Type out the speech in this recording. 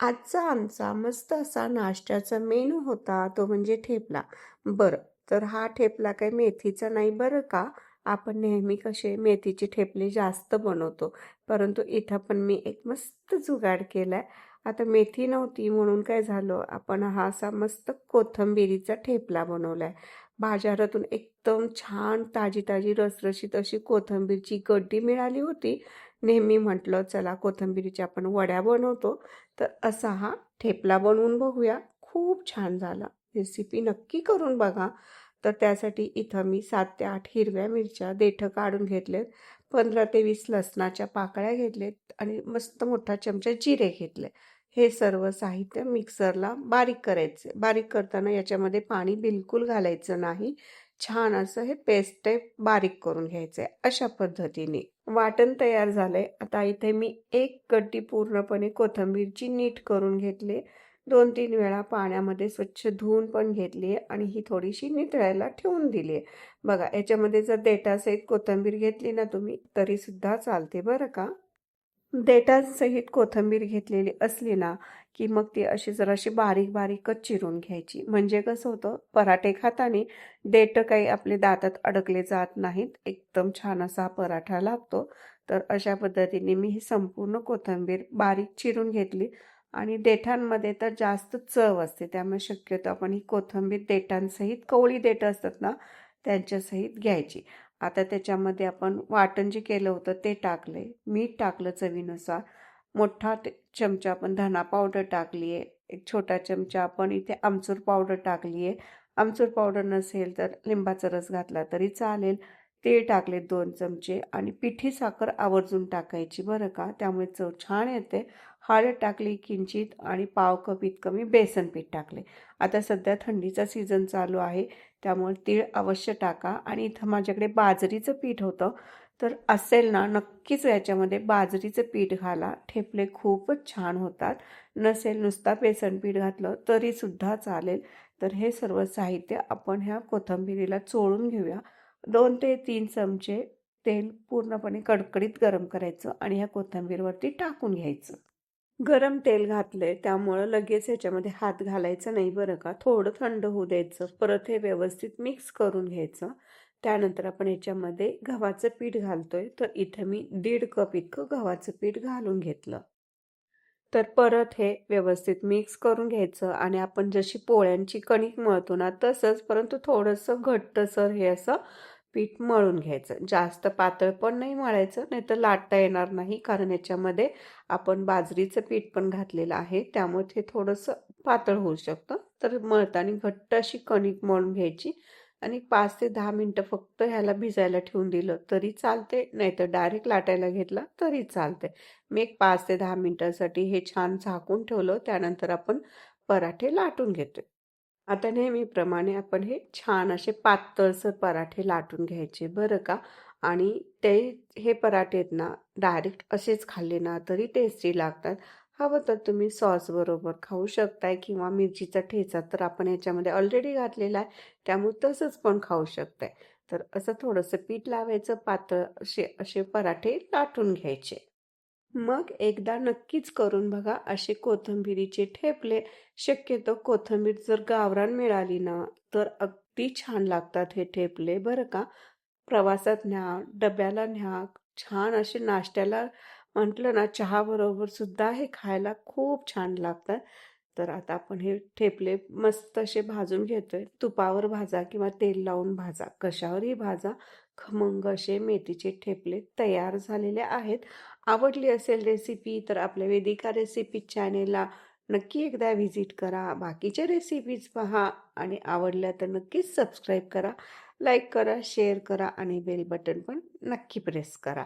आजचा आमचा मस्त असा नाश्त्याचा मेनू होता तो म्हणजे ठेपला. बरं, तर हा ठेपला काही मेथीचा नाही बरं का. आपण नेहमी कसे मेथीचे ठेपले जास्त बनवतो. परंतु इथं पण मी एक मस्त जुगाड केलाय. आता मेथी नव्हती म्हणून काय झालं, आपण हा असा मस्त कोथिंबिरीचा ठेपला बनवलाय. बाजारातून एकदम छान ताजी-ताजी रसरशीत अशी कोथिंबीरची गड्डी मिळाली होती. नेहमी म्हटलं चला कोथिंबीरीच्या आपण वड्या बनवतो. तर असा हा ठेपला बनवून बघूया. खूप छान झाला. रेसिपी नक्की करून बघा. तर त्यासाठी इथं मी सात ते आठ हिरव्या मिरच्या देठं काढून घेतलेत. 15 ते वीस लसणाच्या पाकळ्या घेतलेत आणि मस्त मोठा चमचा जिरे घेतले. हे सर्व साहित्य मिक्सरला बारीक करायचे. बारीक करताना याच्यामध्ये पाणी बिलकुल घालायचं नाही. छान असं हे पेस्ट टाईप बारीक करून घ्यायचं आहे अशा पद्धतीने. वाटण तयार झालंय. आता इथे मी एक गड्डी पूर्णपणे कोथिंबीरची नीट करून घेतली. दोन तीन वेळा पाण्यामध्ये स्वच्छ धुवून पण घेतली आहे आणि ही थोडीशी नितळायला ठेवून दिली आहे. बघा याच्यामध्ये जर देटासहित कोथिंबीर घेतली ना तुम्ही तरीसुद्धा चालते बरं का. देटांसहित कोथिंबीर घेतलेली असली ना की मग ती अशी जराशी बारीक बारीकच चिरून घ्यायची. म्हणजे कसं होतं पराठे खाताना देठ काही आपले दातात अडकले जात नाहीत. एकदम छान असा पराठा लागतो. तर अशा पद्धतीने मी ही संपूर्ण कोथिंबीर बारीक चिरून घेतली आणि देठांमध्ये तर जास्त चव असते. त्यामुळे शक्यतो आपण ही कोथिंबीर देठांसहित कवळी देठं असतात ना त्यांच्यासहित घ्यायची. आता त्याच्यामध्ये आपण वाटण जे केलं होतं ते टाकले. मीठ टाकलं चवीनुसार. मोठा चमचा आपण धना पावडर टाकली आहे. एक छोटा चमचा आपण इथे आमचूर पावडर टाकली आहे. आमचूर पावडर नसेल तर लिंबाचा रस घातला तरी चालेल. तीळ टाकले दोन चमचे आणि पिठी साखर आवर्जून टाकायची बरं का. त्यामुळे चव छान येते. हळद टाकली किंचित आणि पाव कप इतकं मी बेसन पीठ टाकले. आता सध्या थंडीचा सीझन चालू आहे त्यामुळे तीळ अवश्य टाका आणि इथं माझ्याकडे बाजरीचं पीठ होतं तर असेल ना नक्कीच याच्यामध्ये बाजरीचं पीठ घाला. ठेपले खूपच छान होतात. नसेल नुसता बेसन पीठ घातलं तरीसुद्धा चालेल. तर हे सर्व साहित्य आपण ह्या कोथिंबिरीला चोळून घेऊया. दोन ते तीन चमचे तेल पूर्णपणे कडकडीत गरम करायचं आणि ह्या कोथिंबीरवरती टाकून घ्यायचं. गरम तेल घातलंय त्यामुळं लगेच ह्याच्यामध्ये हात घालायचा नाही बरं का. थोडं थंड होऊ द्यायचं. परत हे व्यवस्थित मिक्स करून घ्यायचं. त्यानंतर आपण याच्यामध्ये गव्हाचं पीठ घालतोय. तर इथं मी दीड कप इतकं गव्हाचं पीठ घालून घेतलं. तर परत हे व्यवस्थित मिक्स करून घ्यायचं आणि आपण जशी पोळ्यांची कणिक मळतो ना तसंच परंतु थोडंसं घट्टसर हे असं पीठ मळून घ्यायचं. जास्त पातळ पण नाही मळायचं नाहीतर लाटता येणार नाही कारण याच्यामध्ये आपण बाजरीचं पीठ पण घातलेलं आहे त्यामुळे ते थोडंसं पातळ होऊ शकतं. तर मळताना घट्ट अशी कणिक मळून घ्यायची आणि पाच ते दहा मिनटं फक्त ह्याला भिजायला ठेवून दिलं तरी चालते नाहीतर डायरेक्ट लाटायला घेतला तरी चालते. मी एक पाच ते दहा मिनटासाठी हे छान झाकून ठेवलं त्यानंतर आपण पराठे लाटून घेतोय. आता नेहमीप्रमाणे आपण हे छान असे पातळसर पराठे लाटून घ्यायचे बरं का आणि ते हे पराठे आहेत ना डायरेक्ट असेच खाल्ले ना तरी टेस्टी लागतात. हवं तर तुम्ही सॉसबरोबर खाऊ शकताय किंवा मिरचीचा ठेचा तर आपण याच्यामध्ये ऑलरेडी घातलेला आहे त्यामुळे तसंच पण खाऊ शकताय. तर असं थोडंसं पीठ लावायचं पातळ असे असे पराठे लाटून घ्यायचे. मग एकदा नक्कीच करून बघा असे कोथिंबिरीचे ठेपले. शक्यतो कोथिंबीर जर गावरान मिळाली ना तर अगदी छान लागतात हे ठेपले बरं का. प्रवासात न्या, डब्याला न्या, छान असे नाश्त्याला म्हटलं ना चहाबरोबर सुद्धा हे खायला खूप छान लागतात. तर आता आपण हे ठेपले मस्त असे भाजून घेतोय. तुपावर भाजा किंवा तेल लावून भाजा, कशावरही भाजा. खमंग असे मेथीचे ठेपले तयार झालेले आहेत. आवडली असेल रेसिपी तर आपल्या वेदिका रेसिपी चॅनेलला नक्की एकदा व्हिजिट करा. बाकीच्या रेसिपीज पहा आणि आवडल्या तर नक्कीच सबस्क्राईब करा, लाईक करा, शेअर करा आणि बेल बटन पण नक्की प्रेस करा.